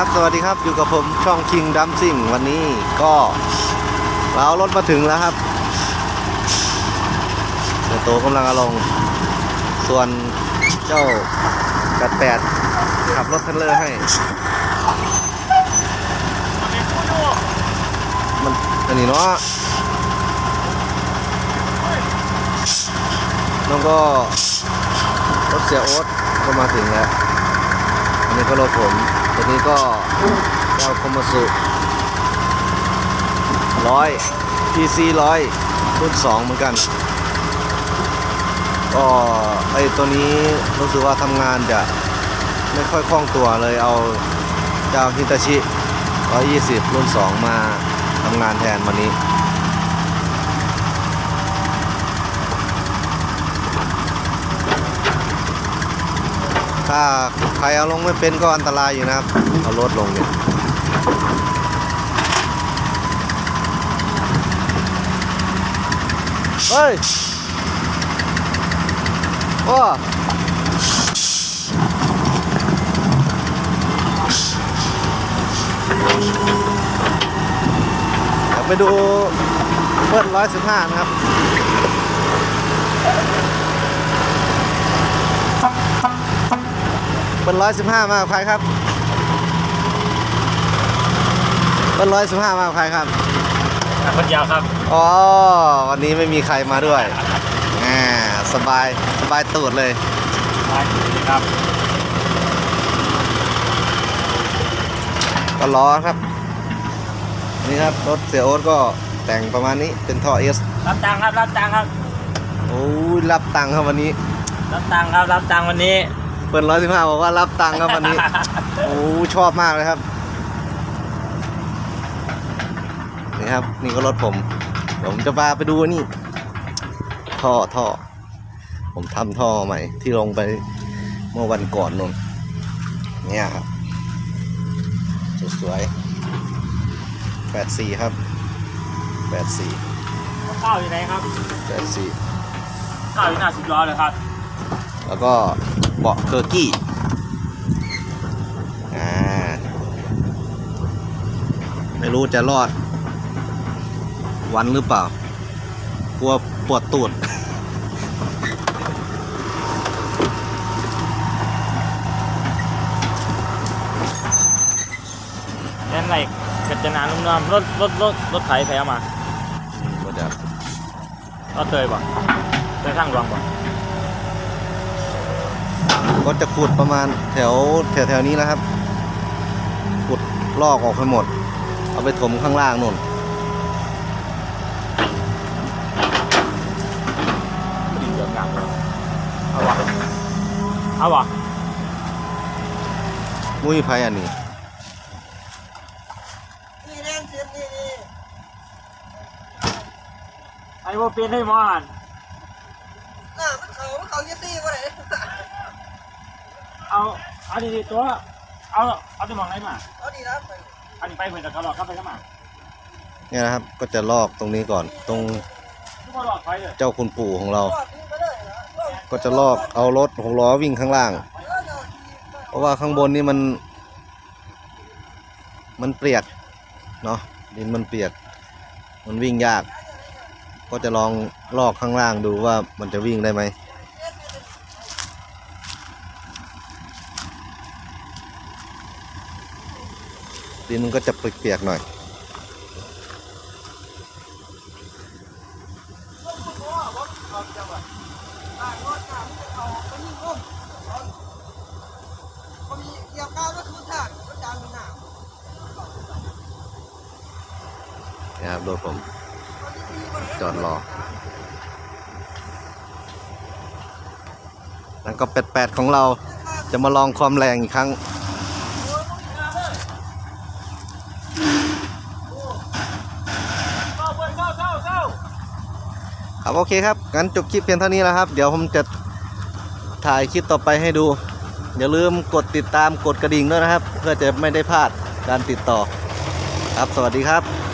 ครับ สวัสดีครับ อยู่กับผมช่องคิงดัมซิ่งวันนี้ก็เรารถมาถึงแล้วครับเดี๋ยวโตกำลังอาลง ส่วนเจ้ากัดแปดขับรถเทรลเลอร์ให้ มันอันนี้เนาะแล้วก็รถเสียโอ๊ตก็มาถึงแล้ว อันนี้ก็รถผม ตัวนี้ก็เจ้าคอมสุร้อย PC ร้อยรุ่นสองเหมือนกัน ก็ไอตัวนี้รู้สึกว่าทำงานจะไม่ค่อยคล่องตัวเลยเอาเจ้าฮิตาชิ 120 รุ่น 2 มาทำงานแทนวันนี้ ถ้าใครเอาลงไม่เป็นก็อันตรายอยู่นะครับ เอารถลงเนี่ยเฮ้ยโอ้ไปดูเปิดร้อยสิบห้านะครับ เป็นร้อยสิบห้ามากับใครครับเป็นร้อยสิบห้ามากับใครครับคนเดียวครับ อ๋อ วันนี้ไม่มีใครมาด้วยแหมสบาย สบายตูดเลยได้ครับ ก็ล้อครับ นี่ครับ รถเสียโอ๊ตก็แต่งประมาณนี้ เป็นท่อเอส รับตังค์ครับ รับตังค์ครับ โอ้ยรับตังค์ครับวันนี้ รับตังค์ครับ รับตังค์วันนี้ เปิดร้อยสิบห้าบอกว่ารับตังค์ครับวันนี้ โอ้ชอบมากเลยครับนี่ครับ นี่ก็รถผมเดี๋ยวผมจะพาไปดูนี่ ท่อท่อ ผมทำท่อใหม่ ที่ลงไปเมื่อวันก่อนนนเนี่ยครับสวยๆแปดสี่ครับแปดสี่ข้าวอยู่ไหนครับแปดสี่ข้าวอยู่หน้าสิบล้อเลยครับ แล้วก็เบาะเคอร์กี้อ่าไม่รู้จะรอด วันหรือเปล่ากลัวปวดตูดนั่นไรกัจจนานุ่มนวลรถรถรถรถไถแพ้มาก็จะรถเตยบ่เตยข้างดวงบ่ ก็จะขุดประมาณแถวแถวแถวนี้แล้วครับ ขุดลอกออกไปหมด เอาไปถมข้างล่างนู่นดินเดือดงามเอาวะเอาวะมุ้ยไพอันนี้นี่แรงเสียบนี่นี่ไอ้ว่าเป็นให้มอนหน้ามันเขามันเขาเยซี่ก็ได้ เอาเอาดีๆตัว เอาเอาจะมองไหนมาเอาดีนะไปอันนี้ไปเหมือนกับเขาหลอกเข้าไปเข้ามาเนี่ยนะครับ ก็จะลอกตรงนี้ก่อน ตรงทุกคนหลอกไปเลยเจ้าคุณปู่ของเรารอดนี่ไปเลยนะรอดก็จะลอกเอารถหกล้อวิ่งข้างล่างเออเดี๋ยวดีไปเพราะว่าข้างบนนี่มัน มันเปียกเนาะดินมันเปียก มันวิ่งยาก ก็จะลองลอกข้างล่างดูว่ามันจะวิ่งได้ไหม ดินมันก็จะเปียกๆหน่อยต่างรถต่างเอาไปยิงร่มพอมีเกี่ยวก้าวก็คือทางรถจานมันหนานะครับรถผม จอดรอแล้วก็แปดๆของเราจะมาลองความแรงอีกครั้ง เข้าเพื่อนเข้าเข้าเข้า ครับโอเคครับงั้นจบคลิปเพียงเท่านี้แล้วครับ เดี๋ยวผมจะถ่ายคลิปต่อไปให้ดู อย่าลืมกดติดตามกดกระดิ่งด้วยนะครับ เพื่อจะไม่ได้พลาดการติดต่อครับสวัสดีครับ